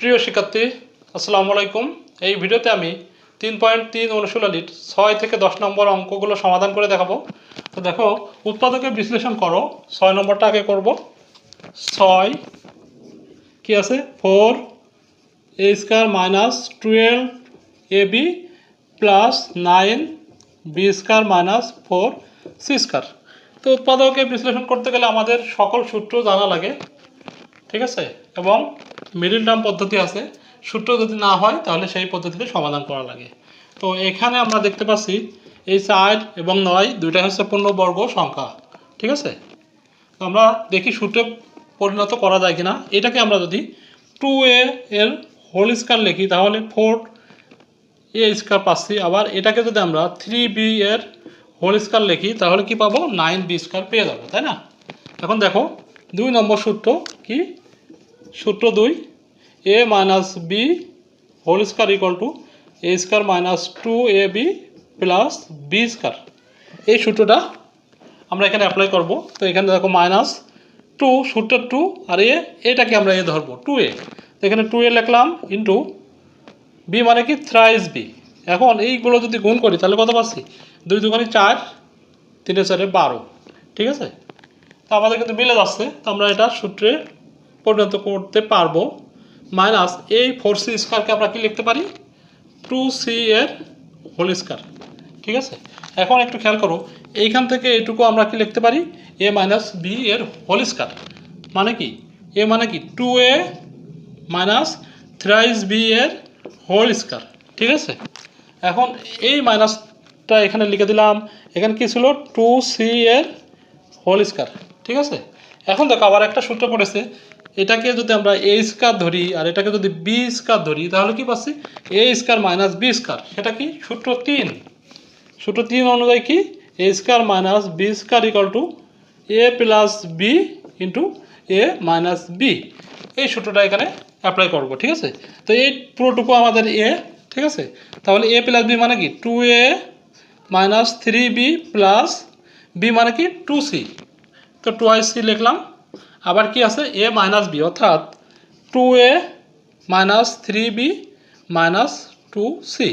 প্রিয় শিক্ষার্থী, আসসালামু আলাইকুম। এই ভিডিওতে আমি তিন পয়েন্ট তিন অনুশীলনীর ছয় থেকে দশ নম্বর অঙ্কগুলো সমাধান করে দেখাবো। তো দেখো উৎপাদকের বিশ্লেষণ করো। ছয় নম্বরটা আগে করব। ছয়, কি আছে? Four, A square minus twelve A B plus nine, B square minus four, C square. তো উৎপাদকের বিশ্লেষণ করতে গেলে আমাদের সকল সূত্র জানা লাগে। ঠিক আছে? এবং মিডিল টার্ম পদ্ধতি আছে। সূত্র যদি না হয়, তাহলে সেই পদ্ধতিতে সমাধান করা লাগে। তো এখানে আমরা দেখতে পাচ্ছি এই চার এবং নয় দুইটা হচ্ছে পূর্ণবর্গ সংখ্যা। ঠিক আছে? আমরা দেখি সূত্রে পরিণত করা যায় কিনা। এটাকে আমরা যদি টু এ এর হোল স্কোয়ার লিখি, তাহলে ফোর এ স্কোয়ার পাচ্ছি। আবার এটাকে যদি আমরা থ্রি বি এর হোল স্কোয়ার লিখি, তাহলে কি পাবো? নাইন বি স্কোয়ার পেয়ে যাব, তাই না? এখন দেখো, দুই নম্বর সূত্র কি? সূত্র দুই A minus B whole square equal to A square minus two A B plus B square এই সূত্রটা আমরা এখানে অ্যাপ্লাই করব। তো এখানে দেখো মাইনাস টু সূত্র টু আর এ এটাকে আমরা এ ধরবো টু এ তো এখানে টু এ লিখলাম ইন্টু বি মানে কি? থ্রাইস বি এখন এইগুলো যদি গুণ করি, তাহলে কত পাচ্ছি? দুই দুখানি চার তিনে চারে বারো। ঠিক আছে? তো আমাদের কিন্তু মিলে যাচ্ছে। তো আমরা এটা সূত্রে পরিণত করতে পারব। মাইনাস এই ফোর সি স্কোয়ারকে আমরা কি লিখতে পারি? টু সি এর হোল স্কোয়ার ঠিক আছে? এখন একটু খেয়াল করো, এইখান থেকে এটুকু আমরা কি লিখতে পারি? এ মাইনাস বি এর হোল স্কোয়ার মানে কি? এ মানে কি? Two A minus thrice B এর হোল স্কোয়ার ঠিক আছে? এখন এই মাইনাসটা এখানে লিখে দিলাম। এখানে কি ছিল? টু সি এর হোল স্কোয়ার ঠিক আছে? এখন দেখো আবার একটা সূত্র পড়েছে। এটাকে যদি আমরা এ স্কোয়ার ধরি আর এটাকে যদি বি স্কোয়ার ধরি, তাহলে কি পাচ্ছি? A square minus B square সেটা কি? সূত্র তিন। সূত্র তিন অনুযায়ী কি? A square minus B square equal to A plus B into A minus B এই সূত্রটা এখানে অ্যাপ্লাই করব, ঠিক আছে? তো এই পুরোটুকু আমাদের এ ঠিক আছে? তাহলে এ প্লাস বি মানে কি? Two A minus three B plus B মানে কি? টু সি তো টু আই সি লিখলাম। আবার কি আছে? এ মাইনাস বি অর্থাৎ two A minus three B minus two C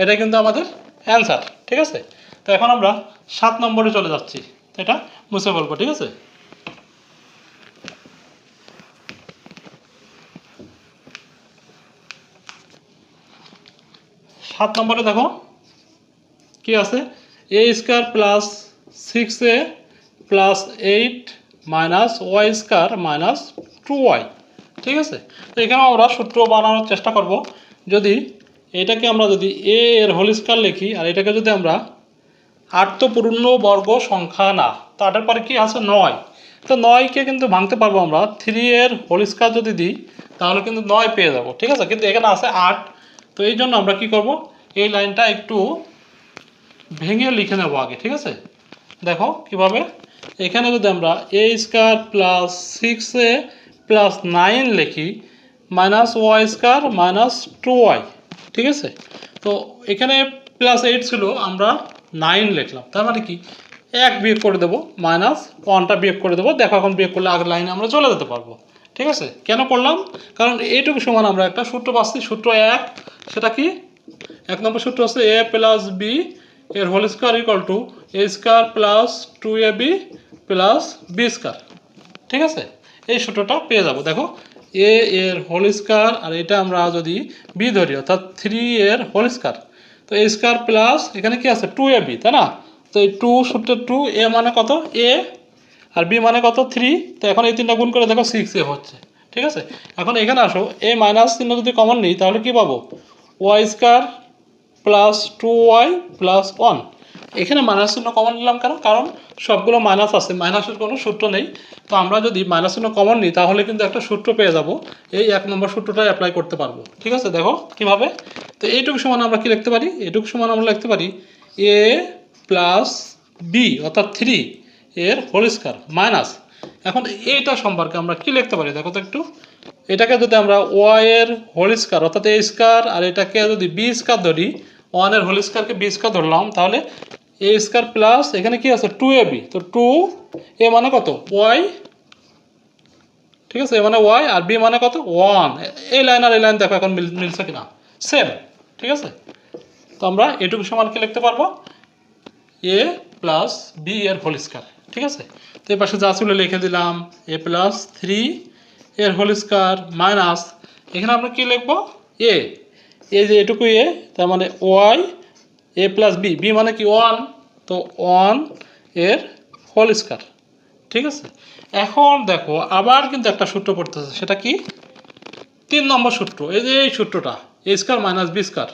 এটা কিন্তু আমাদের অ্যান্সার ঠিক আছে? তো এখন আমরা সাত নম্বরে চলে যাচ্ছি। এটা মুছে বলব ঠিক আছে? সাত নম্বরে দেখো কি আছে? A square plus six A plus eight minus Y square minus two Y ঠিক আছে? তো এখানে আমরা সূত্র বানানোর চেষ্টা করব। যদি এটাকে আমরা যদি এ এর হোল স্কোয়ার লিখি, আর এটাকে যদি আমরা আত্মপূর্ণ বর্গ সংখ্যা না তাটার পরে কি আছে? নয়। তো নয়কে কিন্তু ভাঙতে পারব আমরা। থ্রি এর হোল স্কোয়ার যদি দিই, তাহলে কিন্তু নয় পেয়ে যাব। ঠিক আছে? কিন্তু এখানে আছে আট। তো এই জন্য আমরা কি করব? এই লাইনটা একটু ভেঙে লিখে নেব আগে, ঠিক আছে? দেখো কীভাবে এখানে যদি আমরা A square plus six A plus nine লিখি minus Y square minus two Y ঠিক আছে? তো এখানে প্লাস এইট ছিল, আমরা নাইন লিখলাম। তার মানে কি? এক বিয়োগ করে দেবো মাইনাস ওয়ানটা বিয়োগ করে দেবো, দেখো এখন বিয়োগ করলে আগের লাইনে আমরা চলে যেতে পারব। ঠিক আছে? কেন করলাম? কারণ এইটুকু সমান আমরা একটা সূত্র পাচ্ছি, সূত্র এক, সেটা কি? এক নম্বর সূত্র হচ্ছে এ প্লাস বি এর whole square equal to A square plus two A B plus B square ঠিক আছে? এই সূত্রটা পেয়ে যাব। দেখো এ এর হোল স্কোয়ার আর এটা আমরা যদি বি ধরি, অর্থাৎ থ্রি এর হোল স্কোয়ার তো এ স্কোয়ার প্লাস এখানে কি আছে? টু এ বি তাই না? তো এই টু সূত্র টু এ মানে কত? এ আর বি মানে কত? থ্রি তো এখন এই তিনটা গুণ করে দেখো সিক্স এ হচ্ছে। ঠিক আছে? এখন এখানে আসো এ মাইনাস চিহ্ন যদি কমন নিই, তাহলে কি পাবো? Y square plus two Y plus one এখানে মাইনাস চিহ্ন কমন নিলাম কেন? কারণ সবগুলো মাইনাস আছে মাইনাসের কোনো সূত্র নেই। তো আমরা যদি মাইনাস চিহ্ন কমন নিই, তাহলে কিন্তু একটা সূত্র পেয়ে যাব। এই এক নম্বর সূত্রটাই অ্যাপ্লাই করতে পারব। ঠিক আছে? দেখো কীভাবে? তো এইটুকু সমান আমরা কি লিখতে পারি? এইটুকু সমান আমরা লিখতে পারি এ প্লাস বি অর্থাৎ থ্রি এর হোল স্কোয়ার মাইনাস এখন এইটা সম্পর্কে আমরা কি লিখতে পারি? দেখো তো একটু। এটাকে যদি আমরা ওয়াই এর হোল স্কোয়ার অর্থাৎ এ স্কোয়ার আর এটাকে যদি বি স্কোয়ার ধরি ওয়ানের হোল স্কোয়ারকে বি স্কোয়ার ধরলাম, তাহলে এ স্কোয়ার প্লাস এখানে কি আছে? টু এ বি তো টু এ মানে কত? ওয়াই ঠিক আছে? এ মানে ওয়াই আর বি মানে কত? ওয়ান এই লাইন আর এই লাইন দেখো এখন মিলছে কিনা? সেম ঠিক আছে? তো আমরা এটুকু সমান কি লিখতে পারব? এ প্লাস বি এর হোল স্কয়ার ঠিক আছে? তো এই পাশে যা লিখে দিলাম এ প্লাস থ্রি এর হোল স্কয়ার মাইনাস এখানে আমরা কি লিখব? এ এ যে এটুকু এ তার মানে Y A plus B B মানে কি ওয়ান তো ওয়ানের হোল স্কয়ার ঠিক আছে? এখন দেখো, আবার কিন্তু একটা সূত্র পড়তেছে, সেটা কি? তিন নম্বর সূত্র। এই যে এই সূত্রটা A square minus B square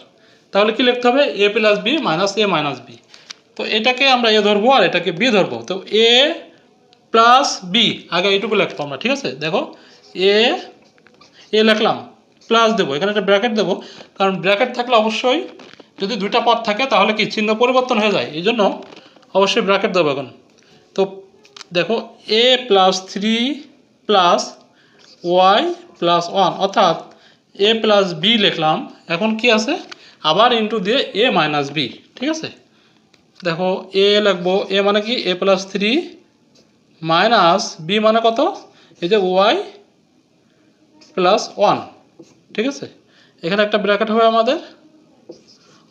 তাহলে কি লিখতে হবে? A plus B minus A minus B তো এটাকে আমরা এ ধরবো আর এটাকে বি ধরবো। তো এ প্লাস বি, আগে এইটুকু লিখব আমরা, ঠিক আছে? দেখো, এ এ লিখলাম, প্লাস দেবো, এখানে একটা ব্র্যাকেট দেবো, কারণ ব্র্যাকেট থাকলে অবশ্যই যদি দুইটা পদ থাকে তাহলে কি চিহ্ন পরিবর্তন হয়ে যায় এই জন্য অবশ্যই ব্র্যাকেট দেবো এখন। তো দেখো, A plus three plus Y plus one, অর্থাৎ এ প্লাস বি লিখলাম, এখন কি আছে? আবার ইন্টু দিয়ে এ মাইনাস বি, ঠিক আছে? দেখো এ লাগবো এ মানে কি? A plus three minus B মানে কত? এই যে ওয়াই প্লাস ওয়ান ঠিক আছে? এখানে একটা ব্র্যাকেট হবে আমাদের।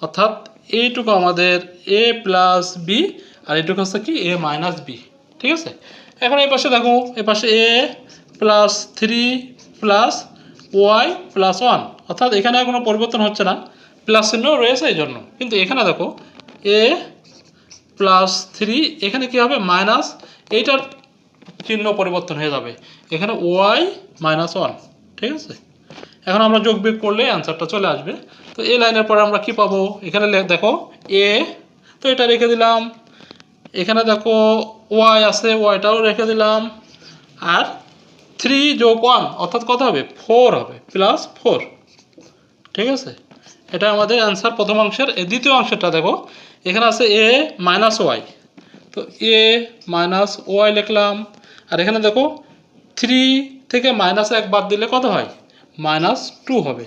অর্থাৎ এইটুকু আমাদের এ প্লাস বি আর এইটুকু হচ্ছে কি? এ মাইনাস বি ঠিক আছে? এখন এই পাশে দেখো, এই পাশে A plus three plus Y plus one অর্থাৎ এখানে কোনো পরিবর্তন হচ্ছে না। প্লাস চিহ্ন রয়েছে এই জন্য কিন্তু এখানে দেখো এ প্লাস থ্রি এখানে কি হবে? মাইনাস এইটার চিহ্ন পরিবর্তন হয়ে যাবে। এখানে ওয়াই মাইনাস ওয়ান ঠিক আছে? এখন আমরা যোগ বিয়োগ করলে অ্যান্সারটা চলে আসবে। তো এই লাইনের পরে আমরা কি পাবো? এখানে দেখো এ তো এটা রেখে দিলাম। এখানে দেখো ওয়াই আছে ওয়াইটাও রেখে দিলাম। আর থ্রি যোগ ওয়ান অর্থাৎ কত হবে? ফোর হবে প্লাস ফোর ঠিক আছে? এটা আমাদের অ্যান্সার প্রথম অংশের দ্বিতীয় অংশটা দেখো। এখানে আছে এ মাইনাস ওয়াই তো এ মাইনাস ওয়াই লিখলাম। আর এখানে দেখো থ্রি থেকে মাইনাস এক বাদ দিলে কত হয়? মাইনাস টু হবে।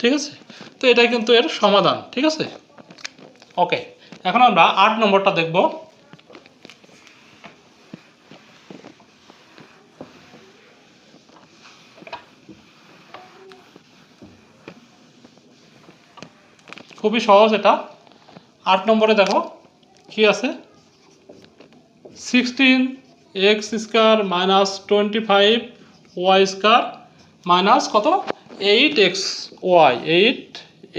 ঠিক আছে? তো এটাই কিন্তু এর সমাধান। ঠিক আছে? ওকে এখন আমরা আট নম্বরটা দেখব। খুবই সহজ এটা। আট নম্বরে দেখো, কি আছে? Sixteen X square minus twenty five Y square minus কত? Eight X Y eight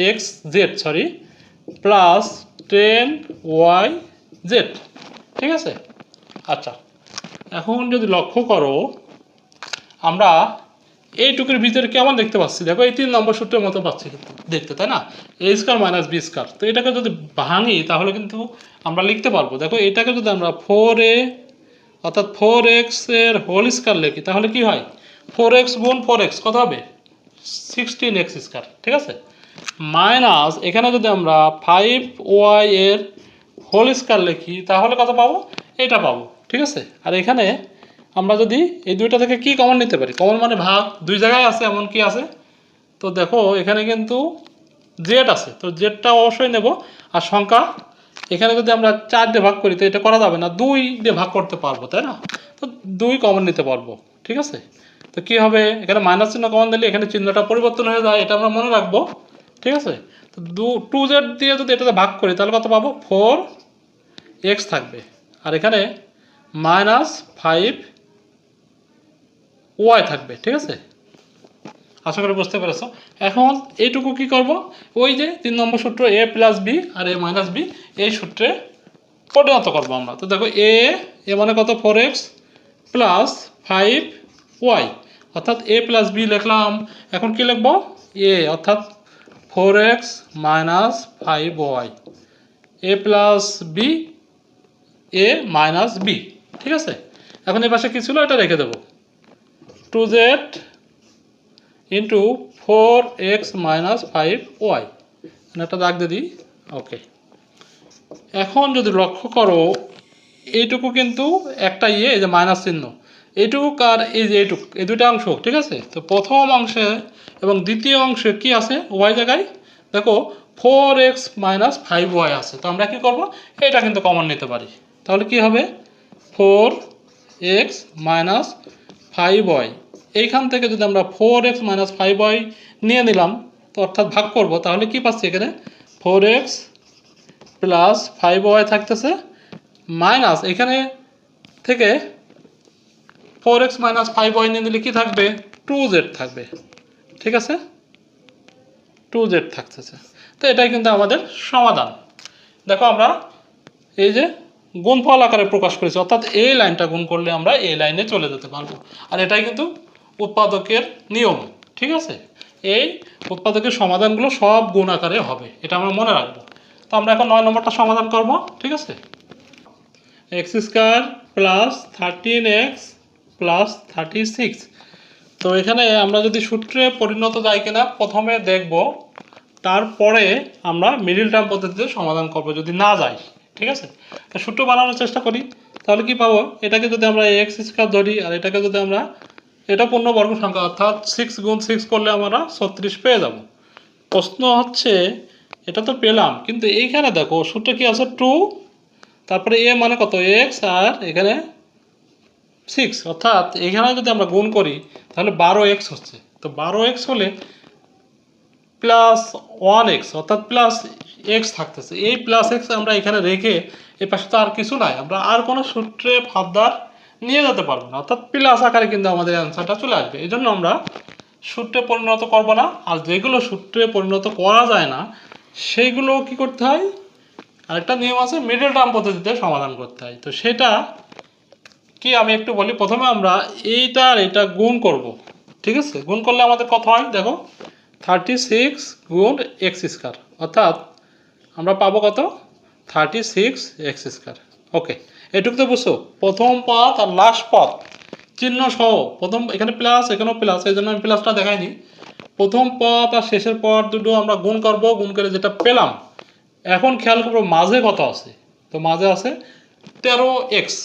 X Z sorry plus ten Y Z ঠিক আছে? আচ্ছা এখন যদি লক্ষ্য করো, আমরা এইটুকুর ভিতরে কেমন দেখতে পাচ্ছি? দেখো, এই তিন নম্বর সূত্রের মতো পাচ্ছি কিন্তু দেখতে, তাই না? A square minus B square তো এটাকে যদি ভাঙি, তাহলে কিন্তু আমরা লিখতে পারব। দেখো, এটাকে যদি আমরা ফোর এ অর্থাৎ ফোর এক্সের হোল স্কোয়ার লিখি, তাহলে কি হয়? ফোর এক্স গুণ ফোর এক্স কত হবে? সিক্সটিন এক্স স্কোয়ার ঠিক আছে? মাইনাস এখানে যদি আমরা ফাইভ ওয়াই এর হোল স্কোয়ার লিখি, তাহলে কত পাবো? এটা পাবো, ঠিক আছে? আর এখানে আমরা যদি এই দুইটা থেকে কি কমন নিতে পারি? কমন মানে ভাগ, দুই জায়গায় আছে, এমন কি আছে? তো দেখো, এখানে কিন্তু জেড আছে, তো জেডটা অবশ্যই নেব। আর সংখ্যা, এখানে যদি আমরা চার দিয়ে ভাগ করি, তো এটা করা যাবে না। দুই দিয়ে ভাগ করতে পারব, তাই না? তো দুই কমন নিতে পারব, ঠিক আছে? তো কি হবে? এখানে মাইনাস চিহ্ন কমন দিলে এখানে চিহ্নটা পরিবর্তন হয়ে যায়, এটা আমরা মনে রাখব, ঠিক আছে? তো দু টু জেড দিয়ে যদি এটাতে ভাগ করি, তাহলে কত পাবো? ফোর এক্স থাকবে। আর এখানে মাইনাস ফাইভ ওয়াই থাকবে, ঠিক আছে? আশা করি বুঝতে পেরেছ। এখন এইটুকু কি করব? ওই যে তিন নম্বর সূত্র এ প্লাস বি আর এ মাইনাস বি এই সূত্রে পরিণত করব আমরা। তো দেখো এ এ মানে কত? Four X plus five Y অর্থাৎ এ প্লাস বি লিখলাম। এখন কি লিখব? এ অর্থাৎ four X minus five Y A plus B A minus B ঠিক আছে? এখন এ পাশে কি ছিল? এটা রেখে দেবো। Two Z into four X minus five Y একটা দাগ দিয়ে দিই। ওকে এখন যদি লক্ষ্য করো, এইটুকু কিন্তু একটা ইয়ে এই যে মাইনাস চিহ্ন। এইটুকু আর এই যে এইটুকু, এই দুটো অংশ, ঠিক আছে? তো প্রথম অংশে এবং দ্বিতীয় অংশে কি আছে? ওয়াই জায়গায়। দেখো four X minus five Y আছে। তো আমরা কি করব? এটা কিন্তু কমন নিতে পারি। তাহলে কি হবে? Four X minus five Y এইখান থেকে যদি আমরা four X minus five Y নিয়ে নিলাম, তো অর্থাৎ ভাগ করব, তাহলে কি পাচ্ছি এখানে? Four X plus five Y থাকতেছে মাইনাস এখানে থেকে four X minus five Y নিয়ে নিলে কী থাকবে? টু জেড থাকবে, ঠিক আছে? টু জেড থাকতেছে, তো এটাই কিন্তু আমাদের সমাধান। দেখো আমরা এই যে গুণফল আকারে প্রকাশ করেছি, অর্থাৎ এই লাইনটা গুণ করলে আমরা এই লাইনে চলে যেতে পারব। আর এটাই কিন্তু উৎপাদকের নিয়ম, ঠিক আছে? এই উৎপাদকের সমাধানগুলো সব গুণ আকারে হবে, এটা আমরা মনে রাখব। তো আমরা এখন নয় নম্বরটা সমাধান করব, ঠিক আছে? X square plus thirteen X plus thirty six তো এখানে আমরা যদি সূত্রে পরিণত যাই কিনা, প্রথমে দেখব, তারপরে আমরা মিডিল টার্ম পদ্ধতিতে সমাধান করব, যদি না যাই ঠিক আছে? সূত্র বানানোর চেষ্টা করি, তাহলে কি পাবো? এটাকে যদি আমরা এক্স স্কোয়ার ধরি, আর এটাকে যদি আমরা এটা পূর্ণ বর্গ সংখ্যা, অর্থাৎ সিক্স গুণ সিক্স করলে আমরা ছত্রিশ পেয়ে যাব। প্রশ্ন হচ্ছে, এটা তো পেলাম, কিন্তু এইখানে দেখো, সূত্র কি আছে? টু তারপরে এ মানে কত? এক্স আর এখানে সিক্স অর্থাৎ এখানে যদি আমরা গুণ করি, তাহলে বারো এক্স হচ্ছে। তো বারো এক্স হলে প্লাস ওয়ান এক্স অর্থাৎ প্লাস এক্স থাকতেছে। এই প্লাস এক্স আমরা এখানে রেখে, এ পাশে তো আর কিছু নাই। আমরা আর কোনো সূত্রে ফাদ্দার নিয়ে যেতে পারব না। অর্থাৎ প্লাস আকারে কিন্তু আমাদের অ্যান্সারটা চলে আসবে। এই জন্য আমরা সূত্রে পরিণত করব না। আর যেগুলো সূত্রে পরিণত করা যায় না সেইগুলো কি করতে হয়? আরেকটা নিয়ম আছে মিডল টার্ম পদ্ধতিতে সমাধান করতে হয়। তো সেটা কি আমি একটু বলি? প্রথমে আমরা এইটা আর এটা গুণ করব। ঠিক আছে? গুণ করলে আমাদের কত হয়? দেখো থার্টি সিক্স গুণ এক্স স্কোয়ার অর্থাৎ আমরা পাবো কত? Thirty six X square okay এটুকু তো বুঝছ। প্রথম পথ আর লাস্ট পথ চিহ্ন সহ। প্রথম এখানে প্লাস এখানেও প্লাস এই জন্য আমি প্লাসটা দেখাইনি। প্রথম পথ আর শেষের পথ দুটো আমরা গুণ করব। গুণ করে যেটা পেলাম, এখন খেয়াল করব মাঝে কত আছে। তো মাঝে আছে তেরো এক্স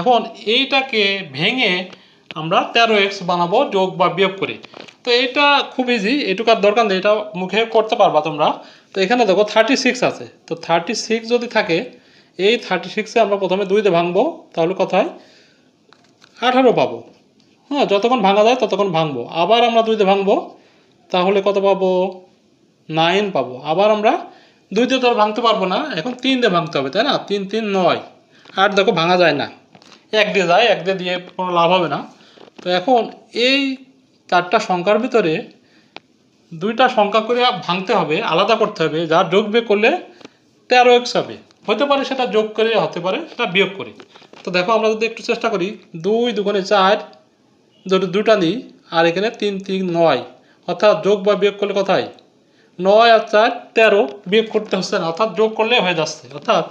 এখন এইটাকে ভেঙে আমরা তেরো এক্স বানাবো যোগ বা বিয়োগ করে। তো এইটা খুব ইজি এটুকার দরকার নেই। এটা মুখে করতে পারবা তোমরা। তো এখানে দেখো থার্টি সিক্স আছে। তো থার্টি সিক্স যদি থাকে এই থার্টি সিক্সে আমরা প্রথমে দুইতে ভাঙবো, তাহলে কোথায়? আঠারো পাবো। হ্যাঁ যতক্ষণ ভাঙা যায় ততক্ষণ ভাঙবো। আবার আমরা দুইতে ভাঙবো, তাহলে কত পাবো? নাইন পাবো। আবার আমরা দুইতে তো ভাঙতে পারব না, এখন তিন দিয়ে ভাঙতে হবে, তাই না? তিন তিন, নয়। আর দেখো, ভাঙা যায় না। এক দিয়ে যায়, এক দিয়ে দিয়ে কোনো লাভ হবে না। তো এখন এই চারটা সংখ্যার ভিতরে দুইটা সংখ্যা করে ভাঙতে হবে, আলাদা করতে হবে যা বিয়োগ করলে তেরো এক্স হবে। হতে পারে সেটা যোগ করে, হতে পারে সেটা বিয়োগ করি। তো দেখো আমরা যদি একটু চেষ্টা করি, দুই দুগুণে চার, দুটো দুটা নিই আর এখানে তিন তিন, নয়। অর্থাৎ যোগ বা বিয়োগ করলে কোথায়? নয় আর চার, তেরো। বিয়োগ করতে হচ্ছে না, অর্থাৎ যোগ করলে হয়ে যাচ্ছে। অর্থাৎ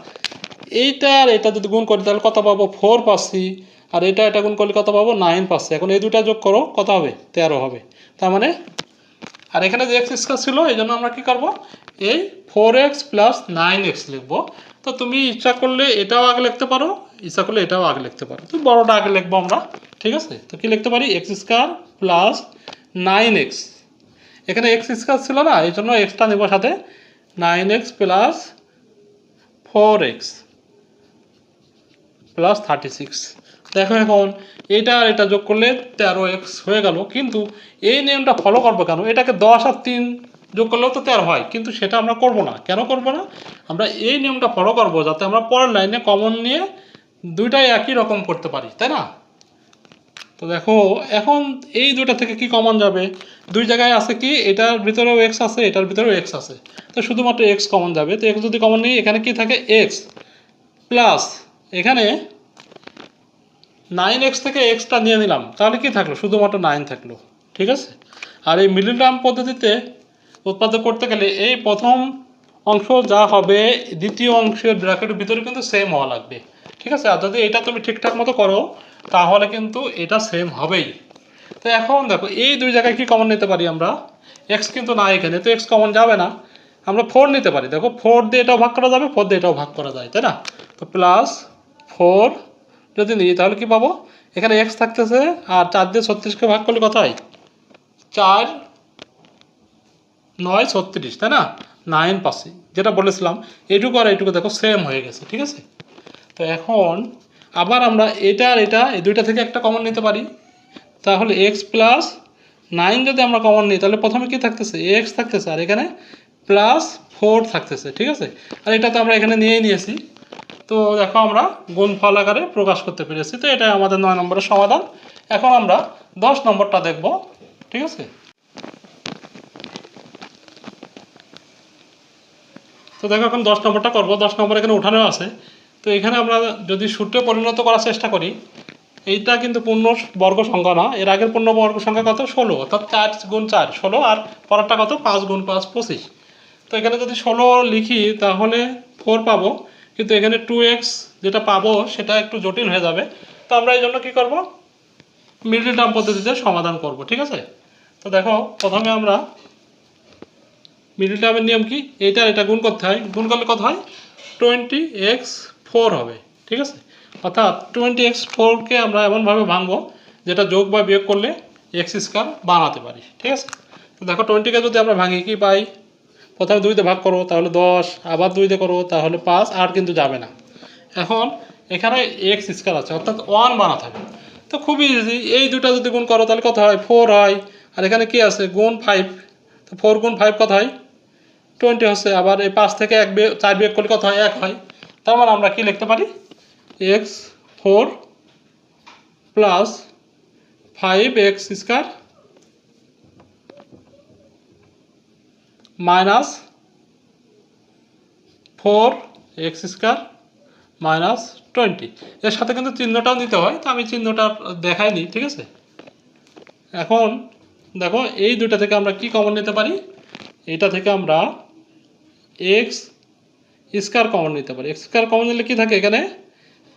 এইটা আর এটা যদি গুণ করি, তাহলে কত পাবো? ফোর পাচ্ছি। আর এটা এটা গুণ করলে কত পাবো? নাইন পাচ্ছি। এখন এই দুটা যোগ করো, কত হবে? তেরো হবে। তার মানে আর এখানে যে এক্স স্কোয়ার ছিল, এই জন্য আমরা কী করব? এই four X plus nine X লিখব। তো তুমি ইচ্ছা করলে এটাও আগে লিখতে পারো, ইচ্ছা করলে এটাও আগে লিখতে পারো। তো বড়োটা আগে লিখব আমরা, ঠিক আছে? তো কি লিখতে পারি? X square plus nine X এখানে এক্স স্কোয়ার ছিল না, এই জন্য এক্সটা নেব সাথে। Nine X plus four X plus thirty six দেখো এখন, এটা আর এটা যোগ করলে তেরো এক্স হয়ে গেল। কিন্তু এই নিয়মটা ফলো করব কেন? এটাকে দশ আর তিন যোগ করলেও তো তেরো হয়, কিন্তু সেটা আমরা করব না। কেন করব না? আমরা এই নিয়মটা ফলো করব যাতে আমরা পরের লাইনে কমন নিয়ে দুইটাই একই রকম করতে পারি, তাই না? তো দেখো, এখন এই দুটা থেকে কি কমন যাবে? দুই জায়গায় আছে কি? এটার ভিতরেও এক্স আছে, এটার ভিতরেও এক্স আছে। তো শুধুমাত্র এক্স কমন যাবে। তো এক্স যদি কমন নিই, এখানে কি থাকে? এক্স প্লাস এখানে নাইন এক্স থেকে এক্সটা নিয়ে নিলাম। তাহলে কি থাকল? শুধুমাত্র নাইন থাকল। ঠিক আছে? আর এই মিডিল টার্ম পদ্ধতিতে উৎপাদন করতে গেলে এই প্রথম অংশ যা হবে, দ্বিতীয় অংশের ব্র্যাকেটের ভিতরে কিন্তু সেম হওয়া লাগবে। ঠিক আছে? আর যদি এটা তুমি ঠিকঠাক মতো করো, তাহলে কিন্তু এটা সেম হবেই। তো এখন দেখো, এই দুই জায়গায় কি কমন নিতে পারি আমরা? এক্স কিন্তু না এখানে, তো এক্স কমন যাবে না। আমরা ফোর নিতে পারি। দেখো ফোর দিয়ে এটাও ভাগ করা যাবে ফোর দিয়ে এটাও ভাগ করা যায়, তাই না? তো প্লাস ফোর যদি নিই, তাহলে কি পাবো? এখানে এক্স থাকতেছে, আর চার দিয়ে ছত্রিশকে ভাগ করলে কত হয় চার নয় ছত্রিশ, তাই না? নাইন পাচ্ছি যেটা বলেছিলাম, এইটুকু আর এইটুকু দেখো সেম হয়ে গেছে, ঠিক আছে? তো এখন আবার আমরা এটা আর এটা, এই দুইটা থেকে একটা কমন নিতে পারি। তাহলে এক্স প্লাস নাইন যদি আমরা কমন নিই, তাহলে প্রথমে কি থাকতেছে? এক্স থাকতেছে, আর এখানে প্লাস ফোর থাকতেছে, ঠিক আছে? আর এটা তো আমরা এখানে নিয়েই নিয়েছি। তো দেখো আমরা গুণফল আকারে প্রকাশ করতে পেরেছি। তো এটাই আমাদের নয় নম্বরের সমাধান। এখন আমরা দশ নম্বরটা দেখব, ঠিক আছে? তো দেখো এখন দশ নম্বরটা করব, দশ নম্বর এখানে উঠানো আছে। তো এখানে আমরা যদি সূত্রে পরিণত করার চেষ্টা করি, এইটা কিন্তু পূর্ণ বর্গ সংখ্যা না, এর আগের পূর্ণ বর্গ সংখ্যা কত? ষোলো। অর্থাৎ চার গুণ চার, ষোলো, আর পরেরটা কত? পাঁচ গুণ পাঁচ, পঁচিশ। তো এখানে যদি ষোলো লিখি, তাহলে ফোর পাবো। কিন্তু এখানে টু এক্স যেটা পাবো, সেটা একটু জটিল হয়ে যাবে। তো আমরা এই জন্য কী করব? মিডল টার্ম পদ্ধতিতে সমাধান করব, ঠিক আছে? তো দেখো, প্রথমে আমরা মিডল টার্মের নিয়ম কি? এইটা এটা গুণ করতে হয়। গুণ করলে কত হয়? টোয়েন্টি এক্স ফোর হবে। ঠিক আছে? অর্থাৎ টোয়েন্টি এক্স ফোরকে আমরা এমনভাবে ভাঙবো, যেটা যোগ বা বিয়োগ করলে এক্স স্কোয়ার বানাতে পারি। ঠিক আছে? দেখো টোয়েন্টিকে যদি আমরা ভাঙি, কি পাই? প্রথমে দুইতে ভাগ করো তাহলে দশ। আবার দুইতে করো তাহলে পাঁচ। আর কিন্তু যাবে না। এখন এখানে এক্স স্কোয়ার আছে, অর্থাৎ ওয়ান বানাতে হবে। তো খুবই ইজি এই দুটো যদি গুণ করো, তাহলে কত হয়? ফোর হয়। আর এখানে কি আছে? গুণ ফাইভ তো ফোর গুণ ফাইভ কত হয়? টোয়েন্টি হচ্ছে, আবার এই পাঁচ থেকে এক বিয়োগ, চার বিয়োগ করলে কত হয়? এক হয়। তার মানে আমরা কি লিখতে পারি? X four plus five X square minus four X square minus twenty এর সাথে কিন্তু চিহ্নটাও দিতে হয়, তো আমি চিহ্নটা দেখাইনি, ঠিক আছে? এখন দেখো, এই দুটা থেকে আমরা কি কমন নিতে পারি? এটা থেকে আমরা এক্স স্কোয়ার কমন নিতে পারি। এক্স স্কোয়ার কমন নিলে কী থাকে এখানে?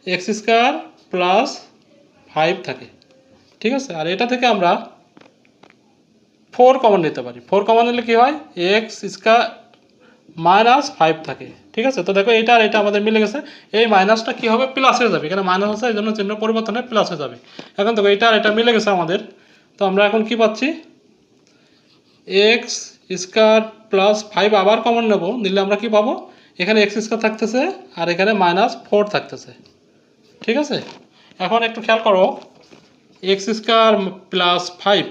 এক্স স্কোয়ার প্লাস ফাইভ থাকে। ঠিক আছে? আর এটা থেকে আমরা ফোর কমন নিতে পারি। ফোর কমন নিলে কী হয়? এক্স স্কোয়ার মাইনাস ফাইভ থাকে। ঠিক আছে? তো দেখো এটা আর এটা আমাদের মিলে গেছে। এই মাইনাসটা কী হবে? প্লাস হয়ে যাবে। এখানে মাইনাস আছে, এই জন্য চিহ্ন পরিবর্তন প্লাস হয়ে যাবে। এখন দেখো এটা আর এটা মিলে গেছে আমাদের। তো আমরা এখন কি পাচ্ছি? এক্স স্কোয়ার প্লাস ফাইভ আবার কমন নেব, নিলে আমরা কি পাবো? এখানে এক্স স্কোয়ার থাকতেছে আর এখানে মাইনাস ফোর থাকতেছে। ঠিক আছে? এখন একটু খেয়াল করো, এক্স স্কোয়ার প্লাস ফাইভ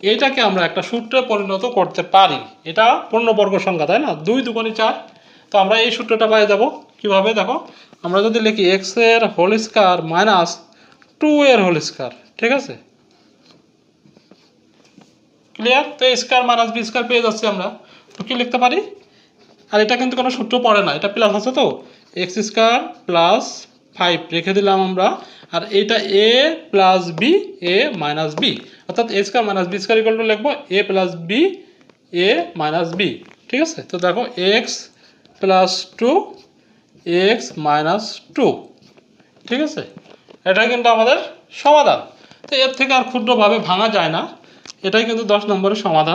এইটাকে আমরা একটা সূত্রে পরিণত করতে পারি। এটা পূর্ণবর্গ সংখ্যা, তাই না? দুই দুগুণি চার। তো আমরা এই সূত্রটা পাই যাব। কীভাবে? দেখো, আমরা যদি লিখি এক্সের হোল স্কোয়ার মাইনাস টু এর হোল স্কোয়ার। ঠিক আছে? ক্লিয়ার? তো স্কোয়ার মাইনাস বি স্কোয়ার পেয়ে যাচ্ছি আমরা। তো কি লিখতে পারি? আর এটা কিন্তু কোনো সূত্র পড়ে না, এটা প্লাস আছে তো। এক্স স্কোয়ার প্লাস ফাইভ রেখে দিলাম আমরা। আর এটা A plus B A minus B অর্থাৎ A square minus B square equal to লিখব A plus B A minus B ঠিক আছে? তো দেখো X plus two X minus two ঠিক আছে? এটা কিন্তু আমাদের সমাধান। তো এর থেকে আর ক্ষুদ্রভাবে ভাঙা যায় না। এটাই কিন্তু দশ নম্বরের সমাধান।